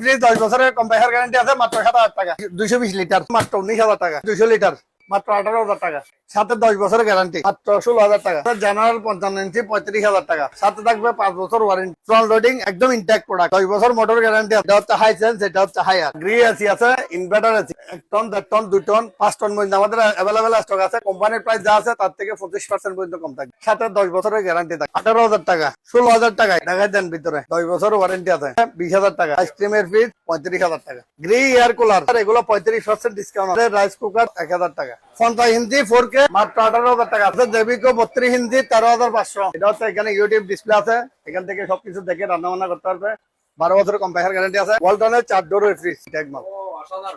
Fridge দশ বছরের কম্পাইহার guarantee আছে, মাত্র সাত হাজার টাকা। দুইশো বিশ লিটার, মাত্র উনিশ হাজার টাকা। দুইশো লিটার। মাত্র আঠারো হাজার টাকা। সাথে দশ বছরের গ্যারান্টি মাত্র ষোলো হাজার টাকা। জেনারেল পঞ্চান্ন ইঞ্চি, পঁয়ত্রিশ হাজার টাকা। সাথে থাকবে পাঁচ বছর ওয়ারেন্টি ফ্রন্ট লোডিং একদম ইনট্যাক্ট প্রোডাক্ট দশ বছর মোটর গ্যারান্টি এটা হচ্ছে হাই সেন্স এটা হচ্ছে হায়ার গ্রি এসি আছে ইনভার্টার আছে এক টন দেড় টন দুই টন পাঁচ টন পর্যন্ত। আমাদের অ্যাভেলেবেল স্টক আছে। কোম্পানির প্রাইস যা আছে, তার থেকে পঁচিশ পার্সেন্ট পর্যন্ত কম থাকে সাথে দশ বছরের গ্যারান্টি থাকে আঠারো হাজার টাকা। ষোলো হাজার টাকায় দেখাই দেন ভিতরে। দশ বছর ওয়ারেন্টি আছে। বিশ হাজার টাকা। আইসক্রিমের ফিস পঁয়ত্রিশ হাজার টাকা। গ্রি এয়ার কুলার এগুলো পঁয়ত্রিশ পার্সেন্ট ডিসকাউন্ট আছে রাইস কুকার এক হাজার টাকা। পঞ্চাশ হিন্দি ফোর কে মাত্র আঠারো হাজার টাকা। আছে দেবিকো বত্রিশ হিন্দি, তেরো হাজার পাঁচশো। এটা হচ্ছে এখানে ইউটিউব ডিসপ্লে আছে। এখান থেকে সবকিছু দেখে রান্না বান্না করতে পারবে। বারো বছরের কম্পাইসার গ্যারান্টি আছে। ওয়ালটনের চার ডোর ফ্রিজ একমাল বত্রিশ হাজার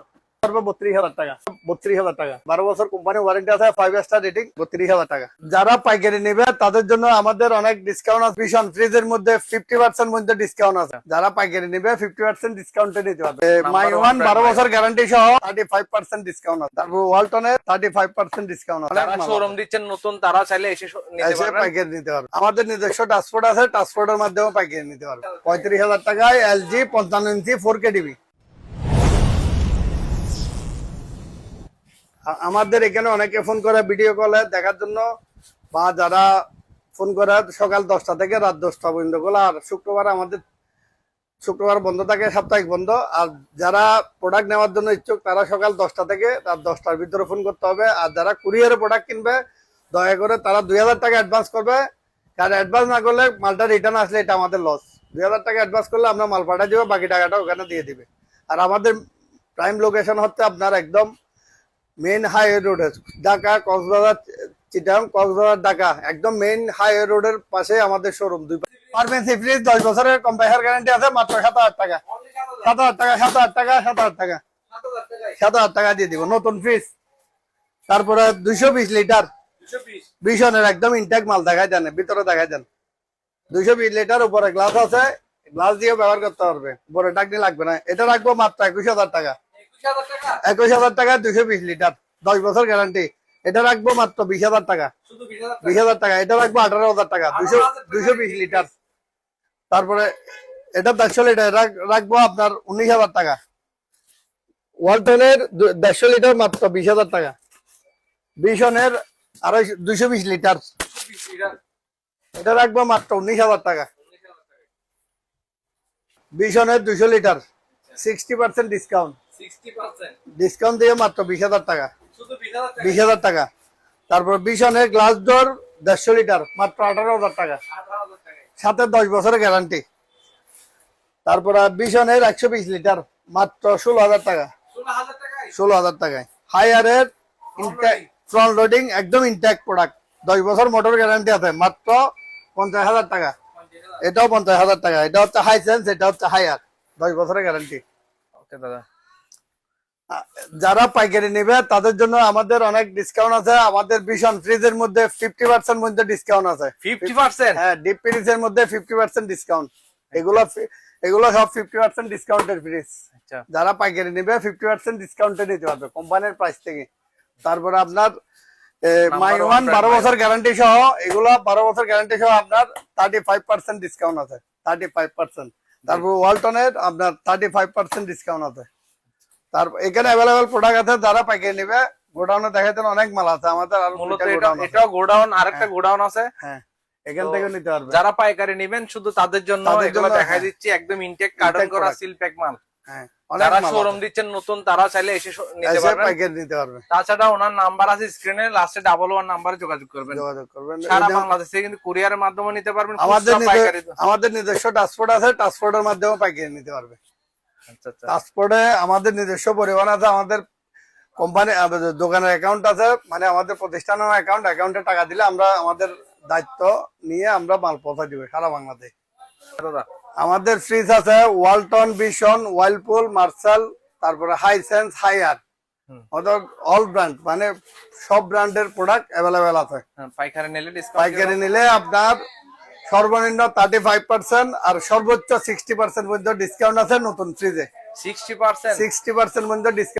যারা পাইকারি নেবে তাদের জন্য আমাদের অনেক ডিসকাউন্ট আছে। ভীষণ ফ্রিজের মধ্যে ফিফটি পার্সেন্ট মধ্যে ডিসকাউন্ট আছে। যারা পাইকারি নেবে ফিফটি পার্সেন্ট ডিসকাউন্টে নিতে পারবে। মাই ওয়ান বারো বছর গ্যারান্টি সহ থার্টি ফাইভ পার্সেন্ট ডিসকাউন্ট আছে। তারপর ওয়ালটনের থার্টি ফাইভ পার্সেন্ট ডিসকাউন্ট আছে শোরুম দিচ্ছেন নতুন তারা চাইলে এসে এসে পাইকারি নিতে পারবে। আমাদের নিজস্ব ট্রান্সপোর্ট আছে ট্রান্সপোর্টের মাধ্যমে পাইকারি নিতে পারবে। পঁয়ত্রিশ হাজার টাকায় এলজি পঞ্চান্ন ইঞ্চি ফোর কে টিভি আমাদের এখানে অনেকে ফোন করে ভিডিও কলে দেখার জন্য, বা যারা ফোন করে সকাল দশটা থেকে রাত দশটা পর্যন্তগুলো আর শুক্রবার আমাদের শুক্রবার বন্ধ থাকে, সাপ্তাহিক বন্ধ, আর যারা প্রোডাক্ট নেওয়ার জন্য ইচ্ছুক, তারা সকাল দশটা থেকে রাত দশটার ভিতরে ফোন করতে হবে, আর যারা কুরিয়ারে প্রোডাক্ট কিনবে, দয়া করে তারা দুই হাজার টাকা অ্যাডভান্স করবে কারণ অ্যাডভান্স না করলে মালটা রিটার্ন আসলে এটা আমাদের লস দুই হাজার টাকা অ্যাডভান্স করলে আমরা মাল পাঠিয়ে দেবো, বাকি টাকাটা ওখানে দিয়ে দিবে। আর আমাদের প্রাইম লোকেশন হচ্ছে আপনার একদম মেইন হাইওয়ে রোডে ঢাকা, কক্সবাজার চিটাং কক্সবাজার, ঢাকা। একদম মেইন হাইওয়ে রোডের পাশে আমাদের শোরুম দুই পারমেন্সি ফ্রিজ দশ বছরের কম্পাইহার গ্যারান্টি আছে, মাত্র সাত হাজার টাকা। সাত হাজার টাকা, সাত হাজার টাকা, সাত হাজার টাকা। সাত হাজার টাকা দিয়ে দিব, নতুন ফ্রিজ তারপরে দুইশো বিশ লিটার বিশনের একদম ইনটেক মাল দেখাই দেন, ভিতরে দেখাই দেন। দুইশো বিশ লিটার উপরে গ্লাস আছে। গ্লাস দিয়ে ব্যবহার করতে পারবে। উপরে ডাকনি লাগবে না। এটা রাখব মাত্র একুশ হাজার টাকা। একুশ হাজার টাকা? দুইশো বিশ লিটার। দশ বছর গ্যারান্টি। এটা রাখব মাত্র বিশ হাজার টাকা। বিশ হাজার টাকা? এটা রাখব আঠারো হাজার টাকা। দুইশো দুইশো বিশ লিটার। তারপরে এটা দেড়শো লিটার। রাখব আপনার উনিশ হাজার টাকা। ওয়ালটনের দেড়শো লিটার মাত্র বিশ হাজার টাকা। বিশনের আড়াই দুইশো বিশ লিটার। এটা রাখব মাত্র উনিশ হাজার টাকা। বিশনের দুইশো litre. Sixty percent discount. Discount দিয়ে মাত্র বিশ হাজার টাকা। বিশ হাজার টাকা? তারপর বিশনের গ্লাস ডোর দেড়শো লিটার মাত্র আঠারো হাজার টাকা। সাথে দশ বছরের গ্যারান্টি তারপর বিশনের একশো বিশ লিটার মাত্র ষোলো হাজার টাকা। ষোলো হাজার টাকায়? হায়ারের ফ্রন্ট লোডিং একদম ইনট্যাক্ট প্রোডাক্ট দশ বছর মোটর গ্যারান্টি আছে মাত্র পঞ্চাশ হাজার টাকা। এটাও পঞ্চাশ হাজার টাকা। এটা হচ্ছে হাই সেন্স এটা হচ্ছে হায়ার দশ বছরের গ্যারান্টি ওকে দাদা। যারা পাইকারি নেবে তাদের জন্য আমাদের অনেক ডিসকাউন্ট আছে। আমাদের ভীষণ ফ্রিজের মধ্যে ফিফটি পার্সেন্ট মধ্যে ডিসকাউন্ট আছে। ফিফটি পার্সেন্ট হ্যাঁ ডিপ ফ্রিজের মধ্যে ফিফটি পার্সেন্ট ডিসকাউন্ট এগুলো এগুলো সব ফিফটি পার্সেন্ট ডিসকাউন্টের ফ্রিজ যারা পাইকারি নেবে ফিফটি পার্সেন্ট ডিসকাউন্টে নিতে পারবে কোম্পানির প্রাইস থেকে। তারপরে আপনার মাই ওয়ান বারো বছর গ্যারান্টি সহ এগুলো বারো বছর গ্যারান্টি সহ আপনার থার্টি ফাইভ পার্সেন্ট ডিসকাউন্ট আছে। থার্টি ফাইভ পার্সেন্ট তারপর ওয়ালটনের আপনার থার্টি ফাইভ পার্সেন্ট ডিসকাউন্ট আছে। তারপর এখানে অ্যাভেলেবেল প্রোডাক্ট আছে যারা পাইকারি নেবে গোডাউনে দেখাইতেন অনেক মাল আছে। আমাদের আর মূলত। এটাও গোডাউন আরেকটা গোডাউন আছে। হ্যাঁ এখান থেকে নিতে পারবে। যারা পাইকারি নেবেন শুধু তাদের জন্য এগুলো দেখাই হ্যাঁ। দিচ্ছি একদম ইনটেক কার্টন করা সিল প্যাক মাল। হ্যাঁ যারা শোরুম দিচ্ছেন নতুন তারা চাইলে এসে নিতে পারবেন। পাইকারি নিতে পারবে। তাছাড়া ওনার নাম্বার আছে স্ক্রিনে লাস্টে ডাবল ওয়ান নাম্বারে যোগাযোগ করবেন। যোগাযোগ করবেন। সারা বাংলাদেশে কিন্তু কুরিয়ারের মাধ্যমে নিতে পারবেন আমাদের পাইকারি। আমাদের নিজস্ব ট্রান্সপোর্ট আছে ট্রান্সপোর্টের মাধ্যমে পাইকারি নিতে পারবে। আচ্ছা আচ্ছা। আমাদের নিজস্ব পরিবহন আছে আমাদের কোম্পানি দোকানের অ্যাকাউন্ট আছে মানে আমাদের প্রতিষ্ঠানের অ্যাকাউন্ট অ্যাকাউন্টে টাকা দিলে আমরা আমাদের দায়িত্ব নিয়ে আমরা মাল পৌঁছা দিব সারা বাংলাদেশ। আমাদের ফ্রিজ আছে ওয়ালটন বিশন ওয়াইলপুল মার্শাল তারপরে হাইসেন্স হাইয়ার হুম। অল ব্র্যান্ড মানে সব ব্র্যান্ডের প্রোডাক্ট অ্যাভেলেবেল আছে। হ্যাঁ, পাইকারি নিলে পাইকারি নিলে আপনার সর্বনিম্ন থার্টি ফাইভ পার্সেন্ট আর সর্বোচ্চ সিক্সটি পার্সেন্ট পর্যন্ত ডিসকাউন্ট আছে নতুন ফ্রিজে সিক্সটি পার্সেন্ট সিক্সটি পার্সেন্ট পর্যন্ত ডিসকাউন্ট